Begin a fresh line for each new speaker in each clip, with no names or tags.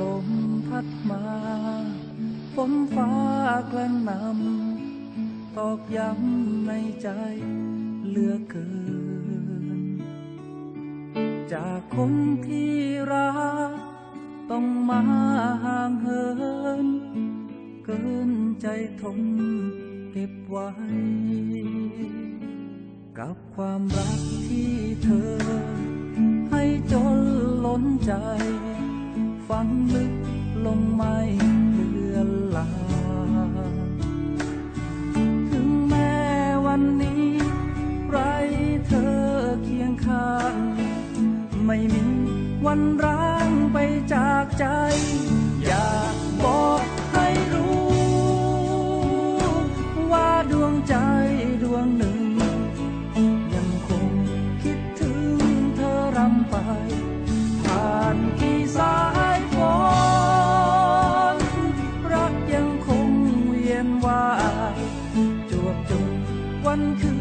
ลมพัดมาฝนฟ้ากระหนำตอกย้ำในใจเหลือเกิน จากคนที่รัก ต้องมาห่างเหิน เกินใจทนเก็บไว้ กับความรักที่เธอ ให้จนล้นใจ ฝังลึกลงไม่เลือนลางถึงแม้วันนี้ ไรเธอเคียงข้าง ไม่มีวันร้างไปจากใจ อยากบอกให้รู้ ว่าดวงใจดวงหนึ่ง ยังคงคิดถึงเธอรำไป นว่ายจวบจนวันคื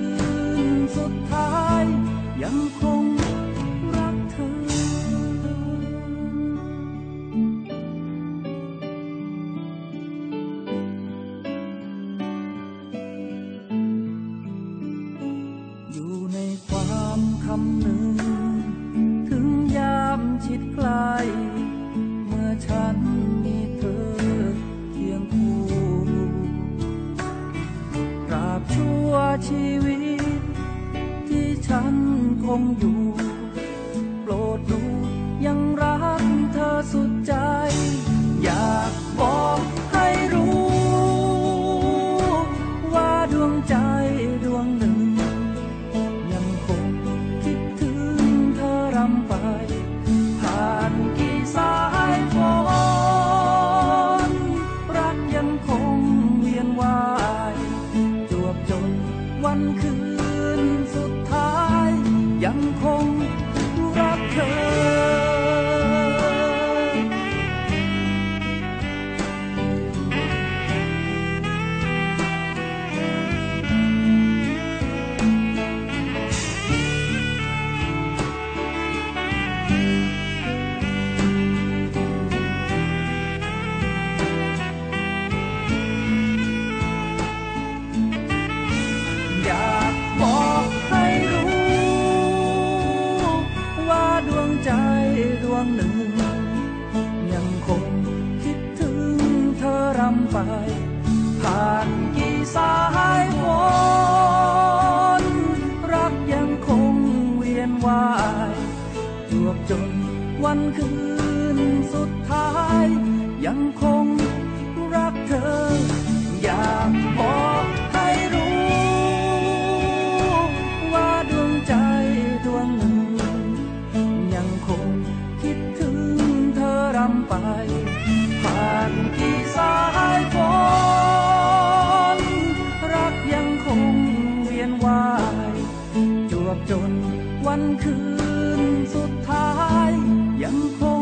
นสุดท้าย ยังคงรักเธอ อยู่ในความคำหนึ่ง ถึงยามชิดใกล้ ชีวิต ที่ฉันคงอยู่ โปรดดูยังรักเธอสุดใจ อยากบอกให้รู้ ว่าดวงใจ วันคืน ไป ผ่านกี่สายฝนรักยังคงเวียนว่ายจวบจนวันคืนสุดท้าย ยังคง 做太阳光